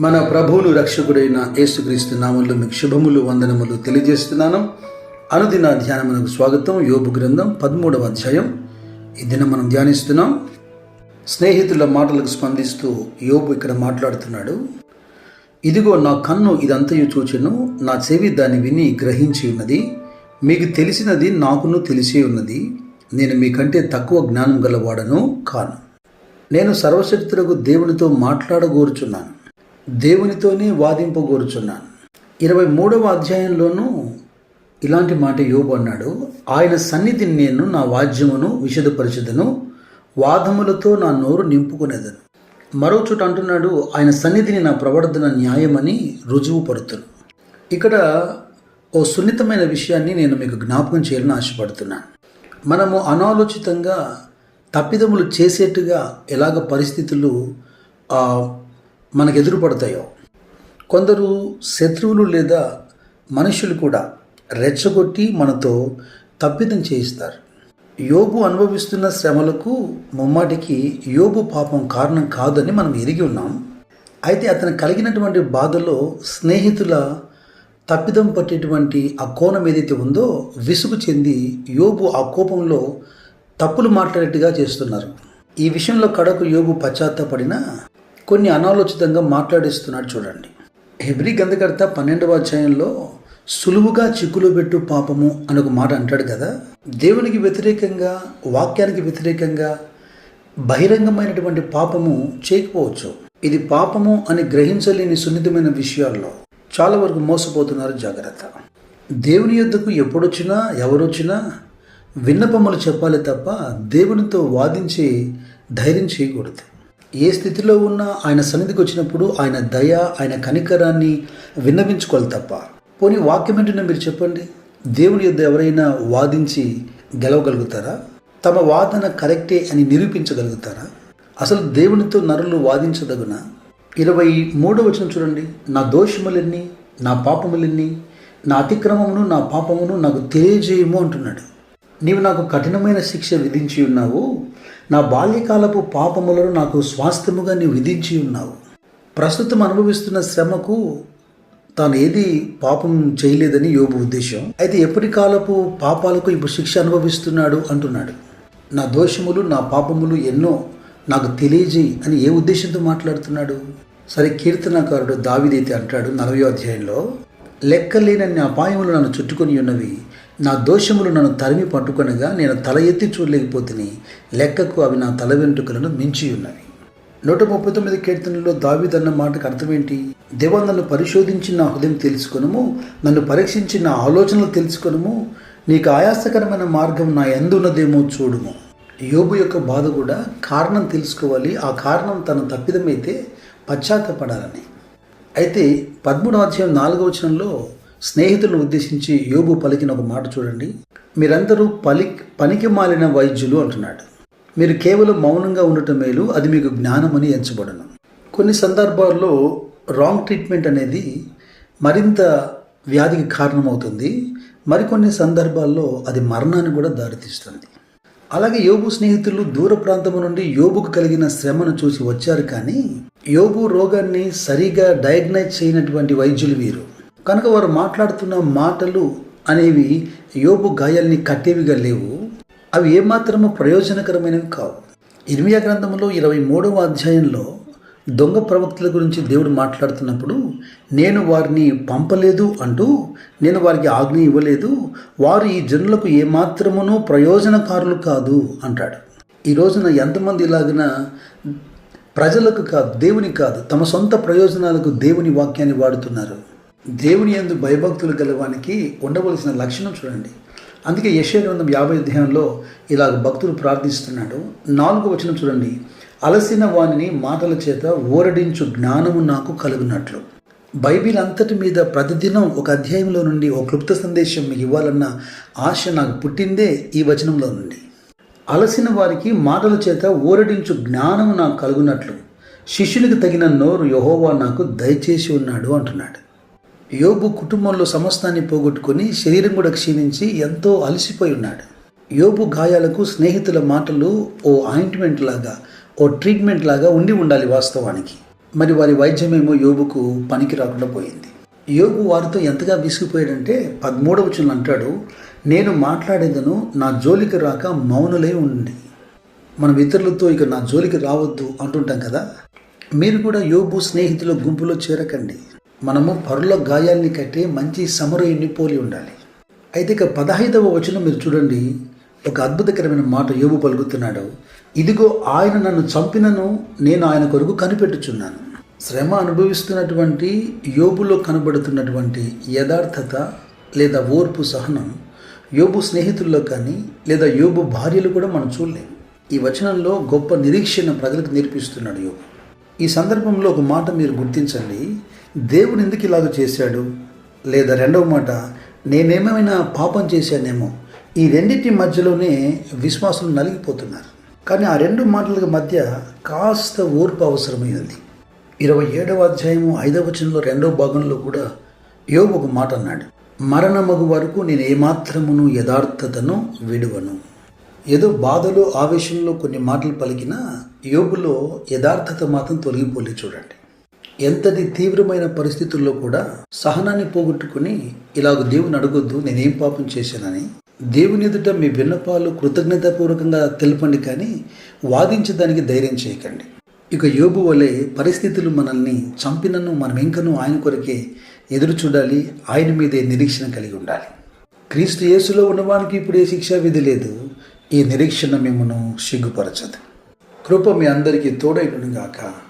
మన ప్రభువును రక్షకుడైన యేసుక్రీస్తు నామంలో మీకు శుభములు వందనములు తెలియజేస్తున్నాను. అనుదిన ధ్యానమునకు స్వాగతం. యోపు గ్రంథం పదమూడవ అధ్యాయం. ఈ దినం మనం ధ్యానిస్తున్నాం. స్నేహితుల మాటలకు స్పందిస్తూ యోపు ఇక్కడ మాట్లాడుతున్నాడు. ఇదిగో నా కన్ను ఇదంతయు చూచెను నా చెవి దాన్ని విని గ్రహించి ఉన్నది. మీకు తెలిసినది నాకును తెలిసి ఉన్నది. నేను మీకంటే తక్కువ జ్ఞానం గలవాడను కాను. నేను సర్వశక్తులకు దేవునితో మాట్లాడగోరుచున్నాను. దేవునితోనే వాదింపగోరుచున్నాను. ఇరవై మూడవ అధ్యాయంలోనూ ఇలాంటి మాట యోబు అన్నాడు. ఆయన సన్నిధిని నేను నా వాద్యమును విషదపరచుదను వాదములతో నా నోరు నింపుకునేదను. మరో చోట అంటున్నాడు ఆయన సన్నిధిని నా ప్రవర్తన న్యాయమని రుజువు పడుతును ఇక్కడ ఓ సున్నితమైన విషయాన్ని నేను మీకు జ్ఞాపకం చేయాలని ఆశపడుతున్నాను. మనము అనాలోచితంగా తప్పిదములు చేసేట్టుగా ఎలాగ పరిస్థితులు మనకు ఎదురుపడతాయో కొందరు శత్రువులు లేదా మనుషులు కూడా రెచ్చగొట్టి మనతో తప్పిదం చేయిస్తారు. యోబు అనుభవిస్తున్న శ్రమలకు ముమ్మాటికి యోబు పాపం కారణం కాదని మనం ఎరిగి ఉన్నాం. అయితే అతను కలిగినటువంటి బాధలో స్నేహితుల తప్పిదం పట్టేటువంటి ఆ కోణం ఏదైతే ఉందో విసుగు చెంది యోబు ఆ కోపంలో తప్పులు మాట్లాడేట్టుగా చేస్తున్నారు. ఈ విషయంలో కడకు యోబు పశ్చాత్తాపడినా కొన్ని అనాలోచితంగా మాట్లాడేస్తున్నాడు చూడండి. హెబ్రి గంధకర్త పన్నెండవ అధ్యాయంలో సులువుగా చిక్కులు పెట్టు పాపము అని ఒక మాట అంటాడు కదా. దేవునికి వ్యతిరేకంగా వాక్యానికి వ్యతిరేకంగా బహిరంగమైనటువంటి పాపము చేయకపోవచ్చు. ఇది పాపము అని గ్రహించలేని సున్నితమైన విషయాల్లో చాలా వరకు మోసపోతున్నారు జాగ్రత్త. దేవుని యొద్దకు ఎప్పుడొచ్చినా ఎవరొచ్చినా విన్నపములు చెప్పాలి తప్ప దేవునితో వాదించి ధైర్యం చేయకూడదు. ఏ స్థితిలో ఉన్నా ఆయన సన్నిధికి వచ్చినప్పుడు ఆయన దయ ఆయన కనికరాన్ని విన్నవించుకోవాలి తప్ప. పోనీ వాక్యం ఏంటంటే మీరు చెప్పండి? దేవుని యొద్ ఎవరైనా వాదించి గెలవగలుగుతారా? తమ వాదన కరెక్టే అని నిరూపించగలుగుతారా? అసలు దేవునితో నరులు వాదించదగున? ఇరవై మూడో వచనం చూడండి. నా దోషములన్నీ నా పాపములన్నీ నా అతిక్రమమును నా పాపమును నాకు తెలియజేయము అంటున్నాడు. నీవు నాకు కఠినమైన శిక్ష విధించి ఉన్నావు. నా బాల్యకాలపు పాపములను నాకు స్వాస్థ్యముగా నీవు విధించి ఉన్నావు. ప్రస్తుతం అనుభవిస్తున్న శ్రమకు తాను ఏది పాపం చేయలేదని యోబు ఉద్దేశం. అయితే ఎప్పటి కాలపు పాపాలకు ఇప్పుడు శిక్ష అనుభవిస్తున్నాడు అంటున్నాడు. నా దోషములు నా పాపములు ఎన్నో నాకు తెలియజేయి అని ఏ ఉద్దేశంతో మాట్లాడుతున్నాడు? సరే కీర్తనకారుడు దావిదైతే అంటాడు నలభై అధ్యాయంలో లెక్కలేనన్ని అపాయములు నన్ను చుట్టుకొని ఉన్నవి. నా దోషములు నన్ను తరిమి పట్టుకొనగా నేను తల ఎత్తి చూడలేకపోతుని. లెక్కకు అవి నా తల వెంట్రుకలను మించి ఉన్నవి నూట ముప్పై తొమ్మిది కీర్తనలో దావిదన్న మాటకు అర్థం ఏంటి దేవా నన్ను పరిశోధించి నా హృదయం తెలుసుకొనము నన్ను పరీక్షించి నా ఆలోచనలు తెలుసుకొనము నీకు ఆయాసకరమైన మార్గం నా ఎందున్నదేమో చూడుము. యోబు యొక్క బాధ కూడా కారణం తెలుసుకోవాలి ఆ కారణం తన తప్పిదమైతే పశ్చాత్తపడాలని. అయితే పదమూడవ అధ్యాయం నాలుగవ వచనంలో స్నేహితులను ఉద్దేశించి యోబు పలికిన ఒక మాట చూడండి. మీరందరూ పలి పనికి మాలిన వైద్యులు అంటున్నాడు. మీరు కేవలం మౌనంగా ఉండటం మేలు అది మీకు జ్ఞానమని ఎంచబడను. కొన్ని సందర్భాల్లో రాంగ్ ట్రీట్మెంట్ అనేది మరింత వ్యాధికి కారణమవుతుంది. మరికొన్ని సందర్భాల్లో అది మరణాన్ని కూడా దారితీస్తుంది. అలాగే యోబు స్నేహితులు దూర ప్రాంతము నుండి యోబుకు కలిగిన శ్రమను చూసి వచ్చారు కానీ యోబు రోగాన్ని సరిగా డయాగ్నైజ్ చేయనటువంటి వైద్యులు వీరు. కనుక వారు మాట్లాడుతున్న మాటలు అనేవి యోబు గాయాల్ని కట్టేవిగా లేవు. అవి ఏమాత్రము ప్రయోజనకరమైనవి కావు. ఇర్మియా గ్రంథంలో ఇరవై మూడవ అధ్యాయంలో దొంగ ప్రవక్తల గురించి దేవుడు మాట్లాడుతున్నప్పుడు నేను వారిని పంపలేదు అంటూ నేను వారికి ఆజ్ఞ ఇవ్వలేదు వారు ఈ జనులకు ఏమాత్రమునూ ప్రయోజనకారులు కాదు అంటాడు. ఈ రోజున ఎంతమంది ఇలాగిన ప్రజలకు కాదు దేవుని కాదు తమ సొంత ప్రయోజనాలకు దేవుని వాక్యాన్ని వాడుతున్నారు? దేవుని యందు భయభక్తులు గలవానికి ఉండవలసిన లక్షణం చూడండి. అందుకే యశ్వ గ్రంథం యాభై అధ్యాయంలో ఇలాగ భక్తులు ప్రార్థిస్తున్నాడు. నాలుగు వచనం చూడండి. అలసిన వానిని మాటల చేత ఊరడించు జ్ఞానము నాకు కలుగునట్లు. బైబిల్ అంతటి మీద ప్రతిదినం ఒక అధ్యాయంలో నుండి ఒక క్లుప్త సందేశం ఇవ్వాలన్న ఆశ నాకు పుట్టిందే ఈ వచనంలో నుండి. అలసిన వారికి మాటల చేత ఊరడించు జ్ఞానము నాకు కలుగునట్లు. శిష్యునికి తగిన నోరు యహోవా నాకు దయచేసి ఉన్నాడు అంటున్నాడు. యోబు కుటుంబంలో సమస్తాన్ని పోగొట్టుకొని శరీరం కూడా క్షీణించి ఎంతో అలసిపోయి ఉన్నాడు. యోబు గాయాలకు స్నేహితుల మాటలు ఓ ఆయింట్మెంట్ లాగా ఓ ట్రీట్మెంట్ లాగా ఉండి ఉండాలి వాస్తవానికి. మరి వారి వైద్యమేమో యోబుకు పనికి రాకుండా పోయింది. యోబు వారితో ఎంతగా విసిగిపోయాడంటే పదమూడవ చిన్న అంటాడు నేను మాట్లాడేదను నా జోలికి రాక మౌనులై ఉండి. మనం ఇతరులతో ఇక నా జోలికి రావద్దు అంటుంటాం కదా. మీరు కూడా యోబు స్నేహితుల గుంపులో చేరకండి. మనము పరుల గాయాల్ని కట్టే మంచి సమరయుని పోలి ఉండాలి. అయితే ఇక పదహైదవ వచనం మీరు చూడండి. ఒక అద్భుతకరమైన మాట యోబు పలుకుతున్నాడు. ఇదిగో ఆయన నన్ను చంపినను నేను ఆయన కొరకు కనిపెట్టుచున్నాను. శ్రమ అనుభవిస్తున్నటువంటి యోబులో కనబడుతున్నటువంటి యథార్థత లేదా ఓర్పు సహనం యోబు స్నేహితుల్లో కానీ లేదా యోబు భార్యలు కూడా మనం చూడలేం ఈ వచనంలో గొప్ప నిరీక్షణ ప్రజలకు నేర్పిస్తున్నాడు యోగు ఈ సందర్భంలో ఒక మాట మీరు గుర్తించండి. దేవుడు ఎందుకు ఇలాగ చేశాడు? లేదా రెండవ మాట నేనేమైనా పాపం చేశానేమో. ఈ రెండింటి మధ్యలోనే విశ్వాసం నలిగిపోతున్నారు. కానీ ఆ రెండు మాటల మధ్య కాస్త ఓర్పు అవసరమైనది ఇరవై ఏడవ అధ్యాయము ఐదవ వచనంలో రెండవ భాగంలో కూడా యోగు ఒక మాట అన్నాడు. మరణమగు వరకు నేను ఏమాత్రమును యథార్థతను విడువను. ఏదో బాధలో ఆవేశంలో కొన్ని మాటలు పలికినా యోగులో యథార్థత మాత్రం తొలగిపోలే చూడండి. ఎంతటి తీవ్రమైన పరిస్థితుల్లో కూడా సహనాన్ని పోగొట్టుకుని ఇలాగ దేవుని అడగొద్దు నేనేం పాపం చేశానని దేవుని ఎదుట మీ విన్నపాలు కృతజ్ఞతాపూర్వకంగా తెలపండి కానీ వాదించడానికి ధైర్యం చేయకండి. ఇక యోబు వలె పరిస్థితులు మనల్ని చంపినను మనం ఇంకనూ ఆయన కొరకే ఎదురు చూడాలి ఆయన మీదే నిరీక్షణ కలిగి ఉండాలి. క్రీస్తు యేసులో ఉన్నవానికి ఇప్పుడు ఏ శిక్షా విధి లేదు ఈ నిరీక్షణ మిమ్మను సిగ్గుపరచదు. కృప మీ అందరికీ తోడైనగాక